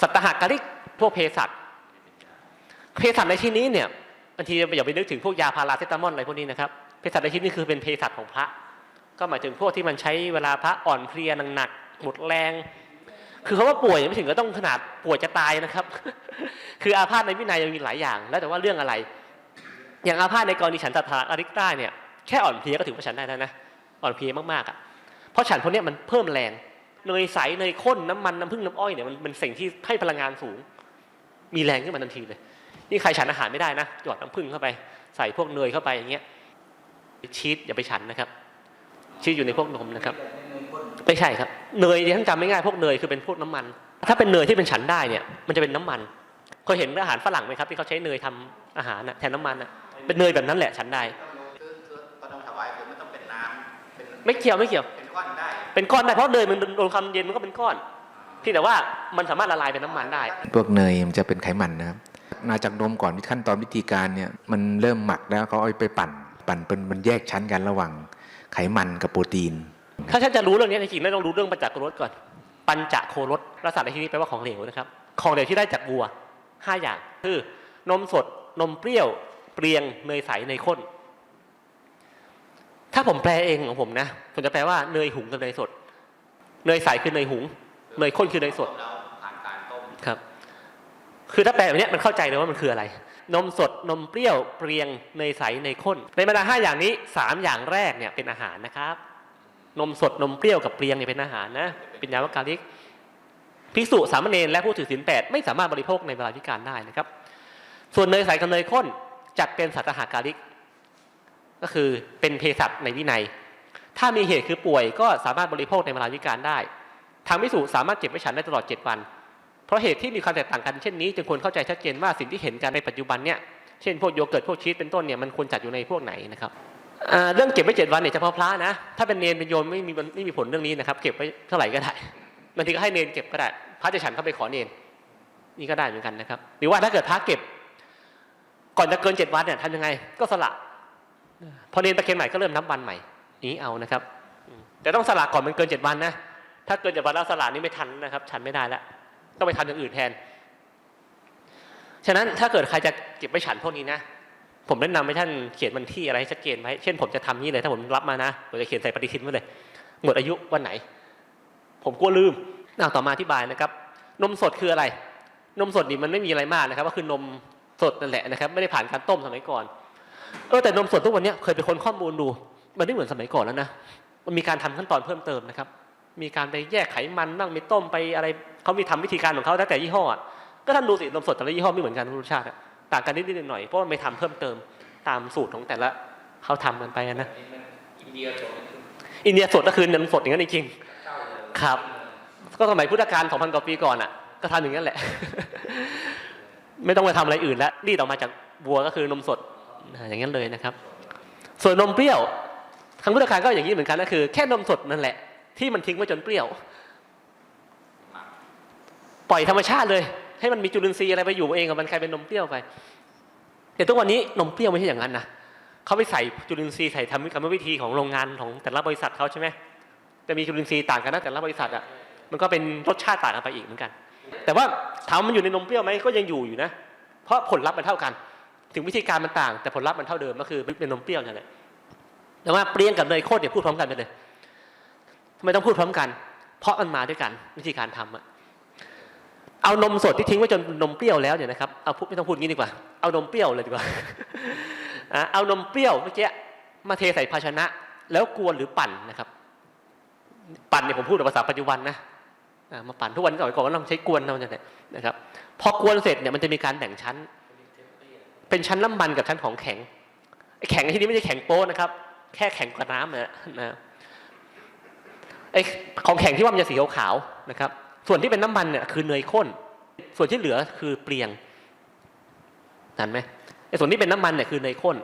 สัตหากริกพวกเภสัชเภสัชในที่นี้เนี่ยบางทีอย่าไปนึกถึงพวกยาพาราเซตามอลอะไรพวกนี้นะครับเภสัชในที่นี้คือเป็นเภสัชของพระ ก็หมายถึงพวกที่มันใช้เวลาพระอ่อนเพลียหนักๆหมดแรง คือเขาว่าป่วยยังไม่ถึงก็ต้องขนาดป่วยจะตายนะครับ คืออาพาธในวินัยยังมีหลายอย่าง แล้วแต่ว่าเรื่องอะไร อย่างอาพาธในกรณีฉันตถาอริกได้เนี่ยแค่อ่อนเพลียก็ถือว่าฉันได้แล้วนะอ่อนเพลียมากๆอะเพราะฉันพวกนี้มันเพิ่มแรง เนยใสเนยข้นน้ำมันน้ำผึ้งน้ำอ้อยเนี่ยมันเป็นสิ่งที่ให้พลังงานสูง มีแรงขึ้นมาทันทีเลย นี่ใครฉันอาหารไม่ได้นะหยอดน้ำผึ้งเข้าไปใส่พวกเนยเข้าไปอย่างเงี้ยชีสอย่าไปฉันนะครับชีสอยู่ในพวกนมนะครับ ไม่ใช่ครับเนยที่ท่านจำไม่ง่ายพวกเนยคือเป็นพวกน้ำมัน ถ้าเป็นเนยที่เป็นฉันได้เนี่ย มันจะเป็นน้ำมันเคยเห็นอาหารฝรั่งไหมครับ ที่เขาใช้เนยทำอาหารน่ะแทนน้ำมันน่ะเป็นเนยแบบนั้นแหละฉันได้คือคือตอนเราถวายคือไม่ต้องเป็นน้ำเป็นไม่เกี่ยวไม่เกี่ยว เป็นก้อนได้เป็นก้อนได้เพราะเนยมันโดนความเย็นมันก็เป็นก้อน ที่แต่ว่ามันสามารถละลายเป็นน้ำมันได้ พวกเนยมันจะเป็นไขมันนะครับมาจากนมก่อนขั้นตอนวิธีการเนี่ยมันเริ่มหมักแล้วเขาเอาไปปั่น ปั่นเป็นมันแยกชั้นกันระหว่างไขมันกับโปรตีน ถ้าฉันจะรู้เรื่องนี้จริงๆแล้วต้องรู้เรื่องปัญจโครสก่อน ปัญจโครสลักษณะในที่นี้แปลว่าของเหลวนะครับ ของเหลวที่ได้จากวัวห้าอย่างคือนมสดนมเปรี้ยวเปรียงเนยใสเนยข้น ถ้าผมแปลเองของผมนะผมจะแปลว่าเนยหุงกับเนยสด เนยใสคือเนยหุง เนยข้นคือเนยสดแล้วผ่านการต้มครับ คือถ้าแปลแบบเนี้ยมันเข้าใจเลยว่ามันคืออะไร นมสดนมเปรี้ยวเปรียงเนยใสเนยข้น ในบรรดาห้าอย่างนี้สามอย่างแรกเนี่ยเป็นอาหารนะครับ นมสดนมเปรี้ยวกับเปรียงเนี่ยเป็นอาหารนะเป็นยาวการิกภิกษุสามเณรและผู้ถือศีลแปดไม่สามารถบริโภคในเวลาพิการได้นะครับ ส่วนเนยใสกับเนยข้นจัดเป็นสัตหาการิก ก็คือเป็นเภสัชในวินัย ถ้ามีเหตุคือป่วยก็สามารถบริโภคในเวลาพิการได้ทางภิกษุสามารถเก็บไว้ฉันได้ตลอด 7 วัน เพราะเหตุที่มีความแตกต่างกันเช่นนี้จึงควรเข้าใจชัดเจนว่าสิ่งที่เห็นกันในปัจจุบันเนี่ยเช่นพวกโยเกิร์ตพวกชีสเป็นต้นเนี่ยมันควรจัดอยู่ในพวกไหนนะครับเรื่องเก็บไว้เจ็ดวันเนี่ยเฉพาะพระนะถ้าเป็นเนรเป็นโยมไม่มีไม่มีผลเรื่องนี้นะครับ เก็บไว้เท่าไหร่ก็ได้บางทีก็ให้เนรเก็บก็ได้พระจะฉันเข้าไปขอเนรนี่ก็ได้เหมือนกันนะครับ หรือว่าถ้าเกิดพระเก็บ ก่อนจะเกินเจ็ดวันเนี่ยทำยังไง ก็สละ พอเนประเคนใหม่ก็เริ่มนับวันใหม่นี้เอานะครับ แต่ต้องสละก่อนมันเกินเจ็ดวันนะถ้าเกินเจ็ดวันแล้วสละนี่ไม่ทันนะครับ ฉันไม่ได้แล้วต้องไปทำอย่างอื่นแทน ฉะนั้นถ้าเกิดใครจะเก็บไว้ฉันพวกนี้นะผมแนะนำให้ท่านเขียนวันที่อะไรให้ชัดเจนไว้ เช่นผมจะทำนี้เลย ถ้าผมรับมานะ ผมจะเขียนใส่ปฏิทินไว้เลย หมดอายุวันไหน ผมกลัวลืมเอาต่อมาอธิบายนะครับ นมสดคืออะไร นมสดนี่มันไม่มีอะไรมากนะครับ ก็คือนมสดนั่นแหละนะครับ ไม่ได้ผ่านการต้มสมัยก่อน เออแต่นมสดทุกวันนี้เคยไปค้นข้อมูลดู มันไม่เหมือนสมัยก่อนแล้วนะมันมีการทำขั้นตอนเพิ่มเติมนะครับ มีการไปแยกไขมันบ้างมีต้มไปอะไรเขามีทำวิธีการของเขาแล้วแต่ยี่ห้ออะก็ท่านดูสินมสดแต่ละยี่ห้อไม่เหมือนกันรสชาติต่างกันนิดๆหน่อยๆเพราะมันไปทำเพิ่มเติมตามสูตรของแต่ละเขาทำกันไปนะอินเดียจบอินเดียสดก็คือนมสดอย่างนั้นจริงครับ ก็สมัยพุทธกาล2,000กว่าปีก่อนอะ ก็ทำอย่างนั้นแหละ ไม่ต้องไปทำอะไรอื่นแล้วรีดออกมาจากบัวก็คือนมสด อย่างนั้นเลยนะครับ ส่วนนมเปรี้ยวทางพุทธกาลก็อย่างนี้เหมือนกันก็คือ แค่นมสดนั่นแหละ ที่มันทิ้งไว้จนเปรี้ยว ปล่อยธรรมชาติเลย ให้มันมีจุลินทรีย์อะไรไปอยู่เองกับมันกลายเป็นนมเปรี้ยวไปแต่ทุกวันนี้นมเปรี้ยวไม่ใช่อย่างนั้นนะเขาไปใส่จุลินทรีย์ใส่ทำกรรมวิธีของโรงงานของแต่ละบริษัทเขาใช่ไหมแต่มีจุลินทรีย์ต่างกันนะแต่ละบริษัทอะมันก็เป็นรสชาติต่างกันไปอีกเหมือนกัน แต่ว่าถามมันอยู่ในนมเปรี้ยวไหมก็ยังอยู่อยู่นะ เพราะผลลัพธ์มันเท่ากัน ถึงวิธีการมันต่าง แต่ผลลัพธ์มันเท่าเดิมก็คือเป็นนมเปรี้ยวนั่นแหละแต่ว่าเปรี้ยงกับเนยโคตรเนี่ยพูดพร้อมกันไปเลยทำไมต้องพูดพร้อมกัน เพราะมันมาด้วยกันวิธีการทำอะเอานมสดที่ทิ้งไว้จนนมเปรี้ยวแล้วเนี่ยนะครับเอาพูดไม่ต้องพูดงี้ดีกว่าเอานมเปรี้ยวเลยดีกว่าเอานมเปรี้ยวเมื่อกี้มาเทใส่ภาชนะ แล้วกวนหรือปั่นนะครับ ปั่นเนี่ยผมพูดในภาษาปัจจุบันนะอะมาปั่นทุกวันก่อนก่อนว่าเราใช้กวนเราเนี่ยนะครับ พอกวนเสร็จเนี่ยมันจะมีการแบ่งชั้น เป็นชั้นน้ำมันกับชั้นของแข็งไอ้แข็งที่นี้ไม่ใช่แข็งโป๊นะครับ แค่แข็งกว่าน้ำนะนะไอ้ของแข็งที่ว่ามันจะสีขาวๆนะครับ ส่วนที่เป็นน้ำมันเนี่ยคือเนยข้น ส่วนที่เหลือคือเปลี่ยงนั่นไหมไอ้ส่วนที่เป็นน้ำมันเนี่ยคือเนยข้น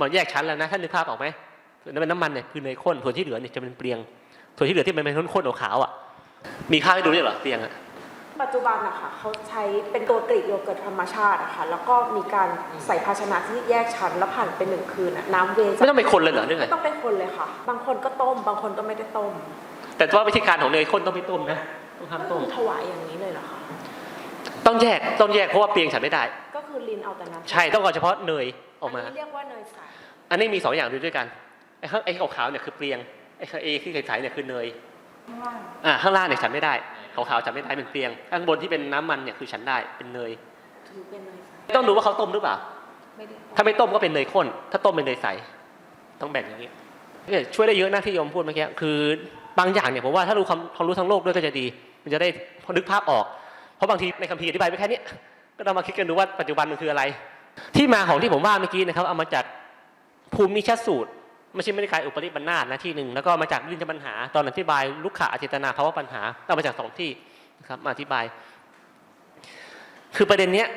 มาแยกชั้นแล้วนะท่านนึกภาพออกไหมส่วนที่เป็นน้ำมันเนี่ยคือเนยข้นส่วนที่เหลือเนี่ยจะเป็นเปลี่ยง ส่วนที่เหลือที่มันเป็นข้นๆขาวๆอะมีภาพให้ดูด้วยเหรอเปลียงอะ ปัจจุบันนะคะเขาใช้เป็นตัวกรีกโยเกิร์ตธรรมชาติอะค่ะแล้วก็มีการใส่ภาชนะที่แยกชั้นแล้วผ่านไปหนึ่งคืนอะน้ำเวย์ไม่ต้องไปคนเลยเหรอเรื่องไงไม่ต้องเป็นคนเลยค่ะ บางคนก็ต้ม บางคนก็ไม่ได้ต้มแต่ว่าวิธีการของเนยข้นต้องไม่ต้มนะต้องห้ามต้มถวายอย่างนี้เลยเหรอคะต้องแยกต้องแยกเพราะว่าเปลียงฉันไม่ได้ ก็คือลินเอาแต่น้ำใช่ต้องเอาเฉพาะเนยออกมานนี้เรียกว่าเนยใสอันนี้มีสองอย่างด้วยกันไอ้ข้างไอ้ขาวๆเนี่ยคือเปลียงไอ้ข้างเอที่ใสๆเนี่ยคือเนยข้างล่าง อ่าข้างล่างเนี่ยฉันไม่ได้ขาวๆฉันไม่ได้เป็นเปลียง ข้างบนที่เป็นน้ำมันเนี่ยคือฉันได้เป็นเนยถือเป็นเนยใสต้องดูว่าเขาต้มหรือเปล่าไม่ได้ถ้าไม่ต้มก็เป็นเนยข้น ถ้าต้มเป็นเนยใส ต้องแบ่งอย่างนี้เนี่ยช่วยได้เยอะนะที่โยมพูดเมื่อกี้คือบางอย่างเนี่ยผมว่าถ้ารู้ความความรู้ทั้งโลกด้วยก็จะดี มันจะได้พอนึกภาพออก เพราะบางทีในคัมภีร์อธิบายไปแค่เนี้ยก็ต้องมาคิดกันดูว่าปัจจุบันมันคืออะไร ที่มาของที่ผมว่าเมื่อกี้นะครับเอามาจากภูมิชสูตร ไม่ใช่ไม่ได้กายอุปริปันนาตนะที่หนึ่งแล้วก็มาจากลินจปัญหา ตอนอธิบายลุกขะอเจตนาภาวะปัญหาเอามาจากสองที่นะครับมาอธิบาย คือประเด็นเนี้ย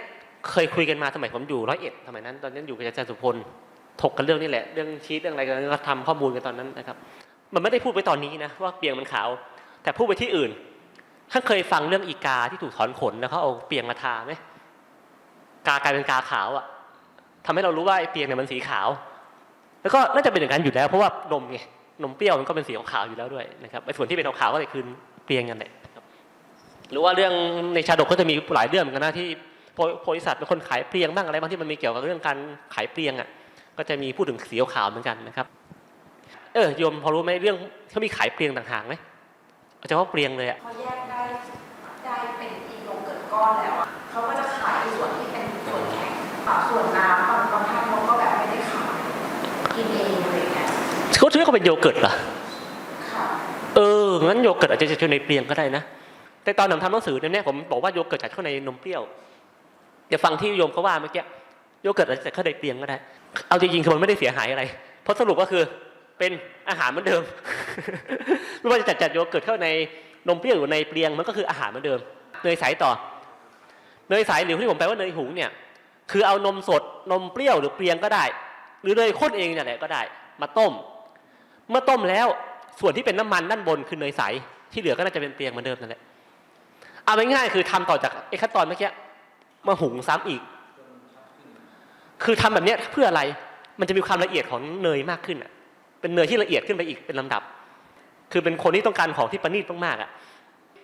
เคยคุยกันมาสมัยผมอยู่ร้อยเอ็ดสมัยนั้น ตอนนั้นอยู่กับอาจารย์สุพลถกกันเรื่องนี้แหละ เรื่องชีตเรื่องอะไรกันก็ทำข้อมูลกันตอนนั้นนะครับ มันไม่ได้พูดไปตอนนี้นะว่าเปียงมันขาว แต่พูดไปที่อื่นท่านเคยฟังเรื่องอีกาที่ถูกถอนขนแล้วเขาเอาเปียงมาทาไหมกากลายเป็นกาขาวอะทำให้เรารู้ว่าไอ้เปียงเนี่ยมันสีขาว แล้วก็น่าจะเป็นอย่างนั้นอยู่แล้วเพราะว่านมไงนมเปรี้ยวมันก็เป็นสีขาวอยู่แล้วด้วยนะครับไอ้ส่วนที่เป็นขาวๆก็เลยคือเปียงกันแหละหรือว่าเรื่องในชาดกก็จะมีหลายเรื่องเหมือนกันนะที่โพโพธิสัตว์เป็นคนขายเปลียงบ้างอะไรบางที่มันมีเกี่ยวกับเรื่องการขายเปลียงอะก็จะมีพูดถึงสีขาวเหมือนกันนะครับ เออโยมพอรู้ไหมเรื่องเขามีขายเปลียงต่างหากไหมเอาเฉพาะเปลียงเลยอะพอแยกได้ได้เป็นอีโยเกิร์ตก้อนแล้วเขาก็จะขายส่วนที่เป็นส่วนแข็งส่วน เขาถือว่าเขาเป็นโยเกิร์ตเหรอค่ะเอองั้นโยเกิร์ตอาจจะอยู่ในเปลียงก็ได้นะแต่ตอนผมทำหนังสือเนี่ยผมบอกว่าโยเกิร์ตจัดเข้าในนมเปรี้ยวเดี๋ยวฟังที่โยมเขาว่าเมื่อกี้โยเกิร์ตอาจจะจัดเข้าในเปลียงก็ได้ เอาจริงๆคือมันไม่ได้เสียหายอะไร เพราะสรุปก็คือเป็นอาหารเหมือนเดิมไม่ว่าจะจัดจัดโยเกิร์ตเข้าในนมเปรี้ยวหรือในเปลียงมันก็คืออาหารเหมือนเดิมเนยใสต่อเนยใสหรือที่ผมแปลว่าเนยหุงเนี่ยคือเอานมสดนมเปรี้ยวหรือเปลียงก็ได้ หรือเนยข้นเองเนี่ยแหละก็ได้ มาต้ม เมื่อต้มแล้วส่วนที่เป็นน้ำมันด้านบนคือเนยใส ที่เหลือก็น่าจะเป็นเปลียงเหมือนเดิมนั่นแหละเอาง่ายๆคือทำต่อจากไอ้ขั้นตอนเมื่อกี้มาหุงซ้ำอีก คือทำแบบนี้เพื่ออะไรมันจะมีความละเอียดของเนยมากขึ้นอะ เป็นเนยที่ละเอียดขึ้นไปอีกเป็นลำดับ คือเป็นคนที่ต้องการของที่ประณีตมากๆอะ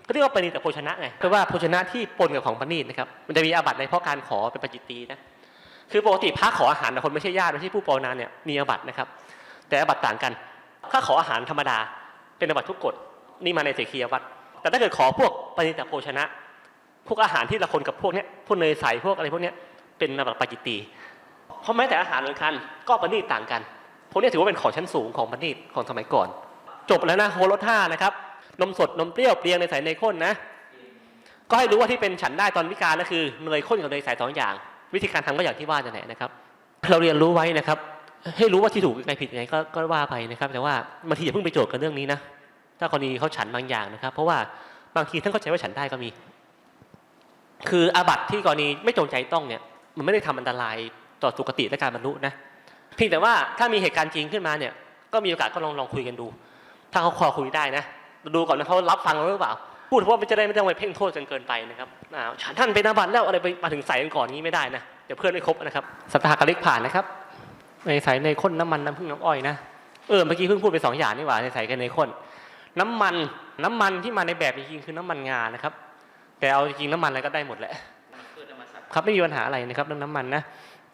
ก็เรียกว่าประณีตแต่โภชนะไงเพราะว่าโภชนะที่ปนกับของประณีตนะครับ มันจะมีอาบัติในเพราะการขอเป็นปจิตตีนะคือปกติพระขออาหารแต่คนไม่ใช่ญาติไม่ใช่ผู้ปรนนาเนี่ยมีอาบัตินะครับ แต่อาบัติต่างกัน ถ้าขออาหารธรรมดาเป็นอาบัติทุกกฎนี่มาในเสกียวัตรแต่ถ้าเกิดขอพวกปณิตโภชนะ พวกอาหารที่ละคนกับพวกเนี้ยพวกเนยใสพวกอะไรพวกเนี้ยเป็นอาบัติปาจิตตีเพราะแม้แต่อาหารเหมือนกันก็ปณิตต่างกันพวกนี้ถือว่าเป็นของชั้นสูงของปณิตของสมัยก่อน จบแล้วนะโฮโลท่านะครับนมสดนมเปรี้ยวเปลียงเนยใสเนยข้นนะก็ให้รู้ว่าที่เป็นฉันได้ตอนวิการก็คือเนยข้นกับเนยใสสองอย่าง วิธีการทำก็อย่างที่ว่าจะไหนนะครับ เราเรียนรู้ไว้นะครับ ให้รู้ว่าที่ถูกในผิดยังไงก็ก็ว่าไปนะครับ แต่ว่าบางทีอย่าเพิ่งไปโจทย์กันเรื่องนี้นะถ้ากรณีเขาฉันบางอย่างนะครับ เพราะว่าบางทีท่านเข้าใจว่าฉันได้ก็มี คืออาบัติที่กรณีไม่จงใจต้องเนี่ย มันไม่ได้ทำอันตรายต่อสุคติและการบรรลุนะเพียงแต่ว่าถ้ามีเหตุการณ์จริงขึ้นมาเนี่ย ก็มีโอกาสก็ลองลองคุยกันดู ถ้าเขาคอคุยได้นะดูก่อนนะเขารับฟังหรือเปล่า พูดเพราะว่ามันจะได้ไม่ต้องไปเพ่งโทษจนเกินไปนะครับอ่าฉันท่านเป็นอาบัติแล้วอะไรไปมาถึงใส่กันก่อนนี้ไม่ได้นะเดี๋ยวเพื่อนไม่ครบนะครับสัตตากลิกผ่านนะครับ ในใส่ในข้นน้ำมันน้ำผึ้งน้ำอ้อยนะเออเมื่อกี้เพิ่งพูดไปสองอย่างนี่หว่าในใส่กันในข้นน้ำมันน้ำมันที่มาในแบบจริงๆคือน้ำมันงานะครับ แต่เอาจริงน้ำมันอะไรก็ได้หมดแหละครับไม่มีปัญหาอะไรนะครับเรื่องน้ำมันนะ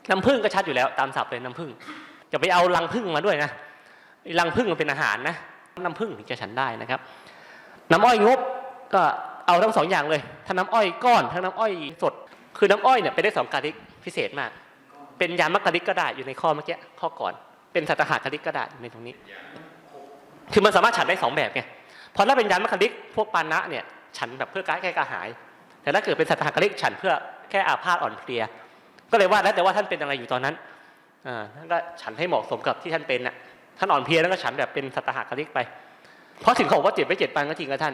น้ำผึ้งก็ชัดอยู่แล้วตามศัพท์เลยน้ำผึ้งจะไปเอารังผึ้งมาด้วยนะรังผึ้งมันเป็นอาหารนะน้ำผึ้งถึงจะฉันได้นะครับ น้ำอ้อยงบก็เอาทั้งสองอย่างเลยทั้งน้ำอ้อยก้อนทั้งน้ำอ้อยสด คือน้ำอ้อยเนี่ยเป็นได้สองกาลิกพิเศษมาก เป็นยามักกะลิกก็ได้อยู่ในข้อเมื่อกี้ข้อก่อน เป็นสัตหากะลิกก็ได้อยู่ในตรงนี้ คือมันสามารถฉันได้สองแบบไงพราะถ้าเป็นยามักกะลิกพวกปานะเนี่ยฉันแบบเพื่อการแก้กระหาย แต่ถ้าเกิดเป็นสัตหากะลิกฉันเพื่อแก้อาพาธอ่อนเพลีย ก็เลยว่าแล้วแต่ว่าท่านเป็นอะไรอยู่ตอนนั้นอ่าท่านก็ฉันให้เหมาะสมกับที่ท่านเป็นน่ะท่านอ่อนเพลียแล้วก็ฉันแบบเป็นสัตหากะลิกไป เพราะถึงเขาบอกว่าเจ็บไม่เจ็บปันก็จริงนะท่าน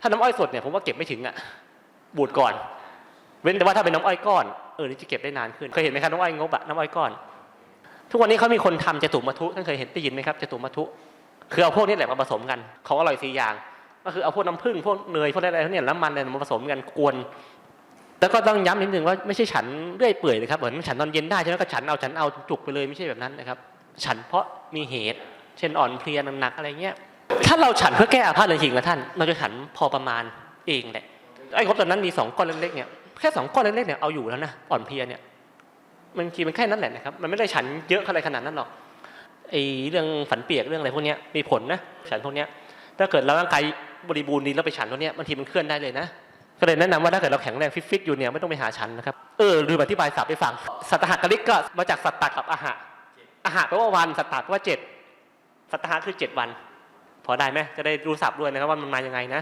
ถ้าน้ำอ้อยสดเนี่ยผมว่าเก็บไม่ถึงอะบูดก่อน เว้นแต่ว่าถ้าเป็นน้ำอ้อยก้อนเออนี่จะเก็บได้นานขึ้น เคยเห็นไหมครับน้ำอ้อยงบอะน้ำอ้อยก้อน ทุกวันนี้เขามีคนทำจตุมัทุท่านเคยเห็นได้ยินไหมครับจตุมัทุคือเอาพวกนี้แหละมาผสมกันของอร่อยสี่อย่าง ก็คือเอาพวกน้ำผึ้งพวกเนยพวกอะไรเนี่ยน้ำมันอะไรมาผสมกันกวนแล้วก็ต้องย้ำนิดนึงว่าไม่ใช่ฉันเรื่อยเปื่อยเลยครับเหมือนฉันตอนเย็นได้ใช่ไหมก็ฉันเอาฉันเอาจุกไปเลยไม่ใช่แบบนั้นนะครับ ฉันเพราะมีเหตุ เช่นอ่อนเพลียหนักๆอะไรเงี้ยถ้าเราฉันเพื่อแก้อาพาธจริงๆนะท่าน เราจะฉันพอประมาณเองแหละไอ้งบตอนนั้นมีสองก้อนเล็กๆเนี่ย แค่สองก้อนเล็กๆเนี่ยเอาอยู่แล้วนะอ่อนเพลียเนี่ยมันทีมันแค่นั้นแหละนะครับมันไม่ได้ฉันเยอะอะไรขนาดนั้นหรอกไอ้เรื่องฝันเปียกเรื่องอะไรพวกนี้มีผลนะฉันพวกนี้ถ้าเกิดเราร่างกายบริบูรณ์ดีแล้วไปฉันพวกเนี้ยบางทีมันเคลื่อนได้เลยนะก็เลยแนะนำว่าถ้าเกิดเราแข็งแรงฟิตๆอยู่เนี่ยไม่ต้องไปหาฉันนะครับเออลืมอธิบายศัพท์ไปฟังสัตหกลิกก็มาจากสัตตะกับอาหะอาหะแปลว่าวันสัตตะแปลว่าเจ็ดสัตหะคือเจ็ดวัน พอได้ไหมจะได้รู้ศัพท์ด้วยนะครับว่ามันมายังไงนะ